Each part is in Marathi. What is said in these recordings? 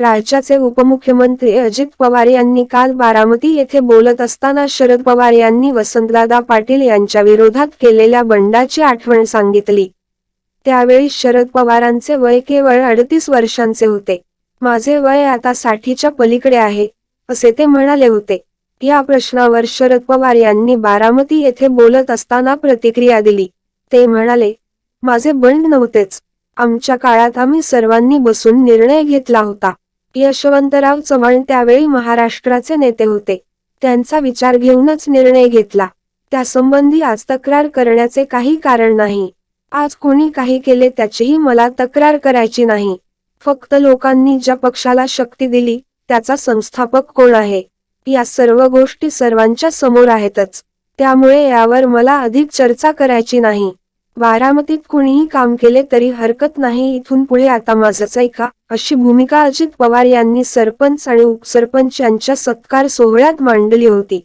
राज्याचे उपमुख्यमंत्री अजित पवार यांनी काल बारामती येथे बोलत असताना शरद पवार यांनी वसंतदादा पाटील यांच्या विरोधात केलेल्या बंडाची आठवण सांगितली. त्यावेळी शरद पवारांचे वय केवळ अडतीस वर्षांचे होते. माझे वय आता साठीच्या पलीकडे आहे असे ते म्हणाले होते. या प्रश्नावर शरद पवार यांनी बारामती येथे बोलत असताना प्रतिक्रिया दिली. ते म्हणाले माझे बंड नव्हतेच. आमच्या काळात आम्ही सर्वांनी बसून निर्णय घेतला होता. यशवंतराव चव्हाण त्यावेळी महाराष्ट्राचे नेते होते. त्यांचा विचार घेऊनच निर्णय घेतला. त्यासंबंधी आज तक्रार करण्याचे काही कारण नाही. आज कोणी काही केले त्याचीही मला तक्रार करायची नाही. फक्त लोकांनी ज्या पक्षाला शक्ती दिली त्याचा संस्थापक कोण आहे? या सर्व गोष्टी सर्वांच्या समोर आहेतच. त्यामुळे यावर मला अधिक चर्चा करायची नाही. बारामतीत कुणीही काम केले तरी हरकत नाही इथून पुढे आता माझंच ऐका. अशी भूमिका अजित पवार यांनी सरपंच आणि उपसरपंच यांच्या सत्कार सोहळ्यात मांडली होती.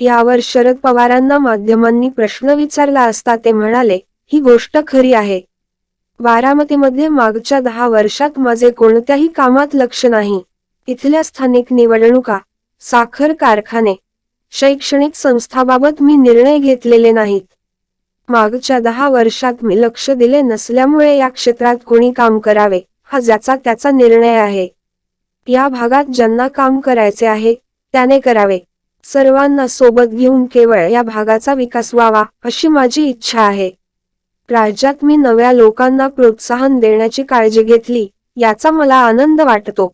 यावर शरद पवारांना माध्यमांनी प्रश्न विचारला असता ते म्हणाले ही गोष्ट खरी आहे. बारामतीमध्ये मागच्या दहा वर्षात माझे कोणत्याही कामात लक्ष नाही. इथल्या स्थानिक निवडणुका साखर कारखाने शैक्षणिक संस्थाबाबत मी निर्णय घेतलेले नाहीत. मागच्या दहा वर्षात मी लक्ष दिले नसल्यामुळे या क्षेत्रात कोणी काम करावे हा ज्याचा त्याचा निर्णय आहे. या भागात ज्यांना काम करायचे आहे त्याने करावे. सर्वांना सोबत घेऊन केवळ या भागाचा विकास व्हावा अशी माझी इच्छा आहे. राज्यात मी नव्या लोकांना प्रोत्साहन देण्याची काळजी घेतली याचा मला आनंद वाटतो.